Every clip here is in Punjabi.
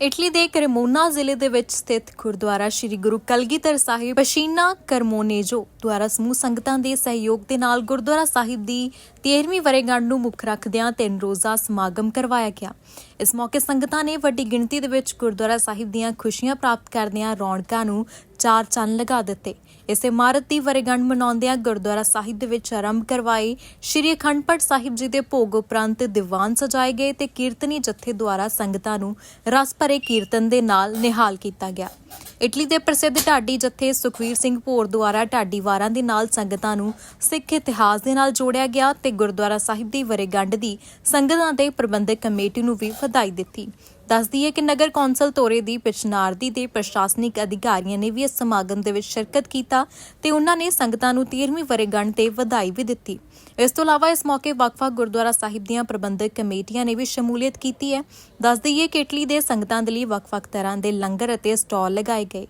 ਇਟਲੀ ਦੇ ਕਰਮੋਨਾ ਜ਼ਿਲ੍ਹੇ ਦੇ ਵਿੱਚ ਸਥਿਤ ਗੁਰਦੁਆਰਾ ਸ੍ਰੀ ਗੁਰੂ ਕਲਗੀਧਰ ਸਾਹਿਬ ਪਸ਼ੀਨਾ ਕਰਮੋਨੇਜੋ ਦੁਆਰਾ ਸਮੂਹ ਸੰਗਤਾਂ ਦੇ ਸਹਿਯੋਗ ਦੇ ਨਾਲ ਗੁਰਦੁਆਰਾ ਸਾਹਿਬ ਦੀ 13ਵੀਂ ਵਰੇਗੰਢ ਨੂੰ ਮੁੱਖ ਰੱਖਦਿਆਂ ਤਿੰਨ ਰੋਜ਼ਾ ਸਮਾਗਮ ਕਰਵਾਇਆ ਗਿਆ। ਇਸ ਮੌਕੇ ਸੰਗਤਾਂ ਨੇ ਵੱਡੀ ਗਿਣਤੀ ਦੇ ਵਿੱਚ ਗੁਰਦੁਆਰਾ ਸਾਹਿਬ ਦੀਆਂ ਖੁਸ਼ੀਆਂ ਪ੍ਰਾਪਤ ਕਰਦਿਆਂ ਰੌਣਕਾਂ ਨੂੰ ਚਾਰ ਚੰਨ ਲਗਾ ਦਿੱਤੇ। ਇਸ ਇਮਾਰਤ ਦੀ ਵਰੇਗੰਢ ਮਨਾਉਂਦਿਆਂ ਗੁਰਦੁਆਰਾ ਸਾਹਿਬ ਦੇ ਵਿੱਚ ਆਰੰਭ ਕਰਵਾਏ ਸ਼੍ਰੀ ਅਖੰਡ ਪਾਠ ਸਾਹਿਬ ਜੀ ਦੇ ਭੋਗ ਉਪਰੰਤ ਦੀਵਾਨ ਸਜਾਏ ਗਏ ਤੇ ਕੀਰਤਨੀ ਜਥੇ ਦੁਆਰਾ ਸੰਗਤਾਂ ਨੂੰ ਰਸ ਭਰੇ ਕੀਰਤਨ ਦੇ ਨਾਲ ਨਿਹਾਲ ਕੀਤਾ ਗਿਆ। ਇਟਲੀ ਦੇ ਪ੍ਰਸਿੱਧ ਢਾਡੀ ਜਥੇ ਸੁਖਵੀਰ ਸਿੰਘ ਭੋਰ ਦੁਆਰਾ ਢਾਡੀ ਵਾਰਾਂ ਦੇ ਨਾਲ ਸੰਗਤਾਂ ਨੂੰ ਸਿੱਖ ਇਤਿਹਾਸ ਦੇ ਨਾਲ ਜੋੜਿਆ ਗਿਆ ਤੇ ਗੁਰਦੁਆਰਾ ਸਾਹਿਬ ਦੀ ਵਰੇਗੰਢ ਦੀ ਸੰਗਤਾਂ ਦੇ ਪ੍ਰਬੰਧਕ ਕਮੇਟੀ ਨੂੰ ਵੀ ਵਧਾਈ ਦਿੱਤੀ। ਦੱਸਦੀ ਹੈ ਕਿ ਨਗਰ ਕੌਂਸਲ ਤੋਰੇ ਦੀ ਪਿਛਨਾਰਦੀ ਦੇ ਪ੍ਰਸ਼ਾਸਨਿਕ ਅਧਿਕਾਰੀਆਂ ਨੇ ਵੀ ਇਸ ਸਮਾਗਮ ਦੇ ਵਿੱਚ ਸ਼ਿਰਕਤ ਕੀਤਾ ਤੇ ਉਹਨਾਂ ਨੇ ਸੰਗਤਾਂ ਨੂੰ 13ਵੀਂ ਵਰੇਗੰਢ ਤੇ ਵਧਾਈ ਵੀ ਦਿੱਤੀ। ਇਸ ਤੋਂ ਇਲਾਵਾ ਇਸ ਮੌਕੇ ਵੱਖ-ਵੱਖ ਗੁਰਦੁਆਰਾ ਸਾਹਿਬ ਦੀਆਂ ਪ੍ਰਬੰਧਕ ਕਮੇਟੀਆਂ ਨੇ ਵੀ ਸ਼ਮੂਲੀਅਤ ਕੀਤੀ ਹੈ। ਦੱਸ ਦਈਏ ਕਿ ਇਟਲੀ ਦੇ ਸੰਗਤਾਂ ਦੇ ਲਈ ਵੱਖ-ਵੱਖ ਤਰ੍ਹਾਂ ਦੇ ਲੰਗਰ ਅਤੇ ਸਟਾਲ ਲਗਾਏ ਗਏ।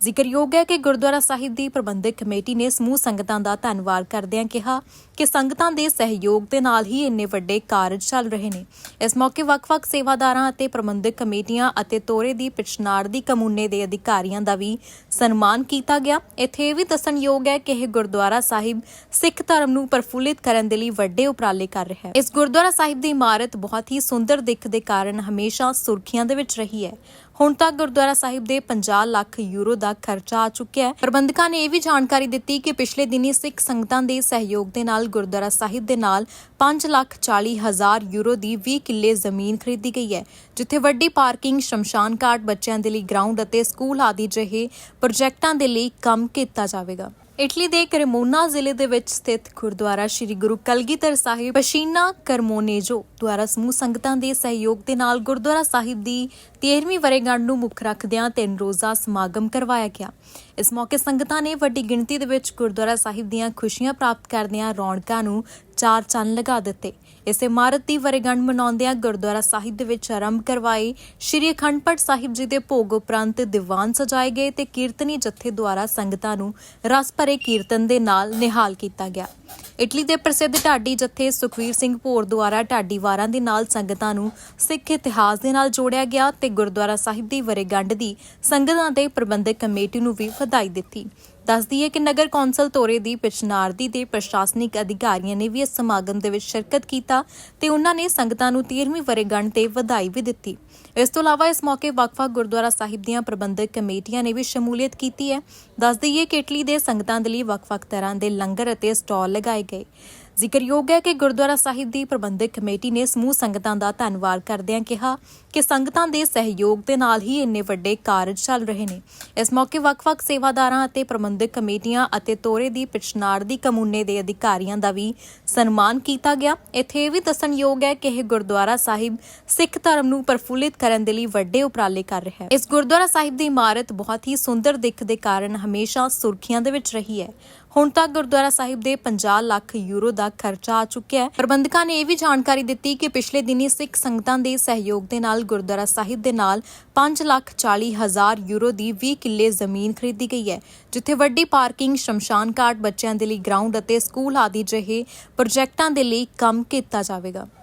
ਜ਼ਿਕਰਯੋਗ ਹੈ ਕਿ ਗੁਰਦੁਆਰਾ ਸਾਹਿਬ ਦੀ ਪ੍ਰਬੰਧਕ ਕਮੇਟੀ ਨੇ ਸਮੂਹ ਸੰਗਤਾਂ ਦਾ ਧੰਨਵਾਦ ਕਰਦਿਆਂ ਕਿਹਾ ਕਿ ਸੰਗਤਾਂ ਦੇ ਸਹਿਯੋਗ ਦੇ ਨਾਲ ਹੀ ਇੰਨੇ ਵੱਡੇ ਕਾਰਜ ਚੱਲ ਰਹੇ ਨੇ। ਇਸ ਮੌਕੇ ਵੱਖ-ਵੱਖ ਸੇਵਾਦਾਰਾਂ ਅਤੇ ਪ੍ਰਬੰਧਕ ਕਮੇਟੀਆਂ ਅਤੇ ਤੋਰੇ ਦੀ ਪਿਛਨਾੜ ਦੀ ਕਮੂਨੇ ਦੇ ਅਧਿਕਾਰੀਆਂ ਦਾ ਵੀ ਸਨਮਾਨ ਕੀਤਾ ਗਿਆ। ਇੱਥੇ ਇਹ ਵੀ ਦੱਸਣਯੋਗ ਹੈ ਕਿ ਇਹ ਗੁਰਦੁਆਰਾ ਸਾਹਿਬ ਸਿੱਖ ਧਰਮ ਨੂੰ ਪ੍ਰਫੁੱਲਿਤ ਕਰਨ ਦੇ ਲਈ ਵੱਡੇ ਉਪਰਾਲੇ ਕਰ ਰਿਹਾ ਹੈ। ਇਸ ਗੁਰਦੁਆਰਾ ਸਾਹਿਬ ਦੀ ਇਮਾਰਤ ਬਹੁਤ ਹੀ ਸੁੰਦਰ ਦਿੱਖ ਦੇ ਕਾਰਨ ਹਮੇਸ਼ਾ ਸੁਰਖੀਆਂ ਦੇ ਵਿੱਚ ਰਹੀ ਹੈ। ਹੁਣ ਤੱਕ ਗੁਰਦੁਆਰਾ ਸਾਹਿਬ ਦੇ 50 ਲੱਖ ਯੂਰੋ ਦਾ ਖਰਚਾ ਆ ਚੁੱਕਿਆ ਹੈ। ਪ੍ਰਬੰਧਕਾਂ ਨੇ ਇਹ ਵੀ ਜਾਣਕਾਰੀ ਦਿੱਤੀ ਕਿ ਪਿਛਲੇ ਦਿਨੀ ਸਿੱਖ ਸੰਗਤਾਂ ਦੇ ਸਹਿਯੋਗ ਦੇ ਨਾਲ ਗੁਰਦੁਆਰਾ ਸਾਹਿਬ ਦੇ ਨਾਲ 5 ਲੱਖ 40 ਹਜ਼ਾਰ ਯੂਰੋ ਦੀ 20 ਕਿੱਲੇ ਜ਼ਮੀਨ ਖਰੀਦੀ ਗਈ ਹੈ, ਜਿੱਥੇ ਵੱਡੀ ਪਾਰਕਿੰਗ, ਸ਼ਮਸ਼ਾਨ ਘਾਟ, ਬੱਚਿਆਂ ਦੇ ਲਈ ਗਰਾਊਂਡ ਅਤੇ ਸਕੂਲ ਆਦਿ ਜਿਹੇ ਪ੍ਰੋਜੈਕਟਾਂ ਦੇ ਲਈ ਕੰਮ ਕੀਤਾ ਜਾਵੇਗਾ। ਇਟਲੀ ਦੇ ਕਰਮੋਨਾ ਜ਼ਿਲ੍ਹੇ ਦੇ ਵਿੱਚ ਸਥਿਤ ਗੁਰਦੁਆਰਾ ਸ੍ਰੀ ਗੁਰੂ ਕਲਗੀਧਰ ਸਾਹਿਬ ਪਸ਼ੀਨਾ ਕਰਮੋਨੇਜੋ ਦੁਆਰਾ ਸਮੂਹ ਸੰਗਤਾਂ ਦੇ ਸਹਿਯੋਗ ਦੇ ਨਾਲ ਗੁਰਦੁਆਰਾ ਸਾਹਿਬ ਦੀ 13ਵੀਂ ਵਰੇਗੰਢ ਨੂੰ ਮੁੱਖ ਰੱਖਦਿਆਂ ਤਿੰਨ ਰੋਜ਼ਾ ਸਮਾਗਮ ਕਰਵਾਇਆ ਗਿਆ। ਇਸ ਮੌਕੇ ਸੰਗਤਾਂ ਨੇ ਵੱਡੀ ਗਿਣਤੀ ਦੇ ਵਿੱਚ ਗੁਰਦੁਆਰਾ ਸਾਹਿਬ ਦੀਆਂ ਖੁਸ਼ੀਆਂ ਪ੍ਰਾਪਤ ਕਰਦਿਆਂ ਰੌਣਕਾਂ ਨੂੰ ਚਾਰ ਚੰਨ ਲਗਾ ਦਿੱਤੇ। ਇਸ ਇਮਾਰਤ ਦੀ ਵਰੇਗੰਢ ਮਨਾਉਂਦਿਆਂ ਗੁਰਦੁਆਰਾ ਸਾਹਿਬ ਦੇ ਵਿੱਚ ਆਰੰਭ ਕਰਵਾਏ ਸ਼੍ਰੀ ਅਖੰਡ ਪਾਠ ਸਾਹਿਬ ਜੀ ਦੇ ਭੋਗ ਉਪਰੰਤ ਦੀਵਾਨ ਸਜਾਏ ਗਏ ਤੇ ਕੀਰਤਨੀ ਜਥੇ ਦੁਆਰਾ ਸੰਗਤਾਂ ਨੂੰ ਰਸ ਭਰੇ ਕੀਰਤਨ ਦੇ ਨਾਲ ਨਿਹਾਲ ਕੀਤਾ ਗਿਆ। ਇਟਲੀ ਦੇ ਪ੍ਰਸਿੱਧ ਢਾਡੀ ਜਥੇ ਸੁਖਵੀਰ ਸਿੰਘ ਭੋਰ ਦੁਆਰਾ ਢਾਡੀ ਵਾਰਾਂ ਦੇ ਨਾਲ ਸੰਗਤਾਂ ਨੂੰ ਸਿੱਖ ਇਤਿਹਾਸ ਦੇ ਨਾਲ ਜੋੜਿਆ ਗਿਆ ਤੇ ਗੁਰਦੁਆਰਾ ਸਾਹਿਬ ਦੀ ਵਰੇਗੰਢ ਦੀ ਸੰਗਤਾਂ ਦੇ ਪ੍ਰਬੰਧਕ ਕਮੇਟੀ ਨੂੰ ਵੀ ਵਧਾਈ ਦਿੱਤੀ। ਦੱਸਦੀ ਹੈ ਕਿ ਨਗਰ ਕੌਂਸਲ ਤੋਰੇ ਦੀ ਪਿਛਨਾਰਦੀ ਦੇ ਪ੍ਰਸ਼ਾਸਨਿਕ ਅਧਿਕਾਰੀਆਂ ਨੇ ਵੀ ਇਸ ਸਮਾਗਮ ਦੇ ਵਿੱਚ ਸ਼ਿਰਕਤ ਕੀਤਾ ਤੇ ਉਹਨਾਂ ਨੇ ਸੰਗਤਾਂ ਨੂੰ 13ਵੀਂ ਵਰੇਗੰਢ ਤੇ ਵਧਾਈ ਵੀ ਦਿੱਤੀ। ਇਸ ਤੋਂ ਇਲਾਵਾ ਇਸ ਮੌਕੇ ਵੱਖ-ਵੱਖ ਗੁਰਦੁਆਰਾ ਸਾਹਿਬ ਦੀਆਂ ਪ੍ਰਬੰਧਕ ਕਮੇਟੀਆਂ ਨੇ ਵੀ ਸ਼ਮੂਲੀਅਤ ਕੀਤੀ ਹੈ। ਦੱਸ ਦਈਏ ਕਿ ਇਟਲੀ ਦੇ ਸੰਗਤਾਂ ਦੇ ਲਈ ਵੱਖ-ਵੱਖ ਤਰ੍ਹਾਂ ਦੇ ਲੰਗਰ ਅਤੇ ਸਟਾਲ ਲਗਾਏ ਗਏ। ਜ਼ਿਕਰਯੋਗ ਹੈ ਕਿ ਗੁਰਦੁਆਰਾ ਸਾਹਿਬ ਦੀ ਪ੍ਰਬੰਧਕ ਕਮੇਟੀ ਨੇ ਸਮੂਹ ਸੰਗਤਾਂ ਦਾ ਧੰਨਵਾਦ ਕਰਦਿਆਂ ਕਿਹਾ ਕਿ ਸੰਗਤਾਂ ਦੇ ਸਹਿਯੋਗ ਦੇ ਨਾਲ ਹੀ ਇੰਨੇ ਵੱਡੇ ਕਾਰਜ ਚੱਲ ਰਹੇ ਨੇ। ਇਸ ਮੌਕੇ ਵੱਖ-ਵੱਖ ਸੇਵਾਦਾਰਾਂ ਅਤੇ ਪ੍ਰਬੰਧਕ ਕਮੇਟੀਆਂ ਅਤੇ ਤੋਰੇ ਦੀ ਪਿਛਨਾੜ ਦੀ ਕਮੂਨੇ ਦੇ ਅਧਿਕਾਰੀਆਂ ਦਾ ਵੀ ਸਨਮਾਨ ਕੀਤਾ ਗਿਆ। ਇੱਥੇ ਇਹ ਵੀ ਦੱਸਣਯੋਗ ਹੈ ਕਿ ਇਹ ਗੁਰਦੁਆਰਾ ਸਾਹਿਬ ਸਿੱਖ ਧਰਮ ਨੂੰ ਪ੍ਰਫੁੱਲਿਤ ਕਰਨ ਦੇ ਲਈ ਵੱਡੇ ਉਪਰਾਲੇ ਕਰ ਰਿਹਾ ਹੈ। ਇਸ ਗੁਰਦੁਆਰਾ ਸਾਹਿਬ ਦੀ ਇਮਾਰਤ ਬਹੁਤ ਹੀ ਸੁੰਦਰ ਦਿੱਖ ਦੇ ਕਾਰਨ ਹਮੇਸ਼ਾ ਸੁਰਖੀਆਂ ਦੇ ਵਿੱਚ ਰਹੀ ਹੈ। ਹੁਣ ਤੱਕ ਗੁਰਦੁਆਰਾ ਸਾਹਿਬ ਦੇ 50 ਲੱਖ ਯੂਰੋ ਦਾ ਦਾ ਖਰਚਾ ਆ ਚੁੱਕਿਆ ਹੈ। ਪ੍ਰਬੰਧਕਾਂ ਨੇ ਇਹ ਵੀ ਜਾਣਕਾਰੀ ਦਿੱਤੀ ਕਿ ਪਿਛਲੇ ਦਿਨੀ ਸਿੱਖ ਸੰਗਤਾਂ ਦੇ ਸਹਿਯੋਗ ਦੇ ਨਾਲ ਗੁਰਦੁਆਰਾ ਸਾਹਿਬ ਦੇ ਨਾਲ 5 ਲੱਖ 40 ਹਜ਼ਾਰ ਯੂਰੋ ਦੀ 20 ਕਿੱਲੇ ਜ਼ਮੀਨ ਖਰੀਦੀ ਗਈ ਹੈ, ਜਿੱਥੇ ਵੱਡੀ ਪਾਰਕਿੰਗ, ਸ਼ਮਸ਼ਾਨ ਘਾਟ, ਬੱਚਿਆਂ ਦੇ ਲਈ ਗਰਾਊਂਡ ਅਤੇ ਸਕੂਲ ਆਦਿ ਜਿਹੇ ਪ੍ਰੋਜੈਕਟਾਂ ਦੇ ਲਈ ਕੰਮ ਕੀਤਾ ਜਾਵੇਗਾ।